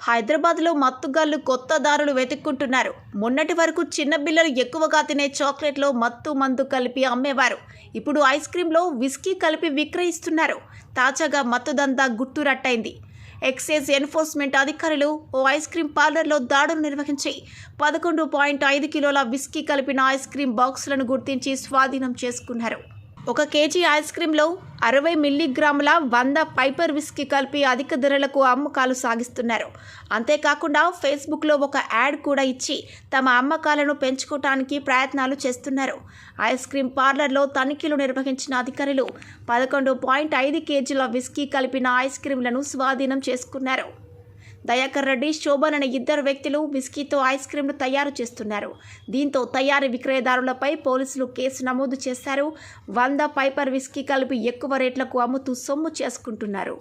హైదరాబాద్లో మత్తుగాళ్ళు కొత్త దారులు వెతుక్కుంటున్నారు. మొన్నటి వరకు చిన్న పిల్లలు ఎక్కువగా తినే చాక్లెట్లో మత్తు మందు కలిపి అమ్మేవారు. ఇప్పుడు ఐస్ క్రీంలో విస్కీ కలిపి విక్రయిస్తున్నారు. తాజాగా మత్తు దందా గుట్టురట్టయింది. ఎక్సైజ్ ఎన్ఫోర్స్మెంట్ అధికారులు ఓ ఐస్ క్రీం పార్లర్లో దాడులు నిర్వహించి పదకొండు పాయింట్ ఐదు కిలోల విస్కీ కలిపిన ఐస్ క్రీం బాక్సులను గుర్తించి స్వాధీనం చేసుకున్నారు. ఒక కేజీ ఐస్ క్రీంలో అరవై మిల్లీగ్రాముల వంద పైపర్ విస్కీ కలిపి అధిక ధరలకు అమ్మకాలు సాగిస్తున్నారు. అంతేకాకుండా ఫేస్బుక్లో ఒక యాడ్ కూడా ఇచ్చి తమ అమ్మకాలను పెంచుకోవటానికి ప్రయత్నాలు చేస్తున్నారు. ఐస్ క్రీం పార్లర్లో తనిఖీలు నిర్వహించిన అధికారులు పదకొండు పాయింట్ ఐదు కేజీల విస్కీ కలిపిన ఐస్ క్రీంలను స్వాధీనం చేసుకున్నారు. దయాకర్ రెడ్డి శోభన్ అనే ఇద్దరు వ్యక్తులు విస్కీతో ఐస్ క్రీంను తయారు చేస్తున్నారు. దీంతో తయారీ విక్రయదారులపై పోలీసులు కేసు నమోదు చేశారు. వంద పైపర్ విస్కీ కలిపి ఎక్కువ రేట్లకు అమ్ముతూ సొమ్ము చేసుకుంటున్నారు.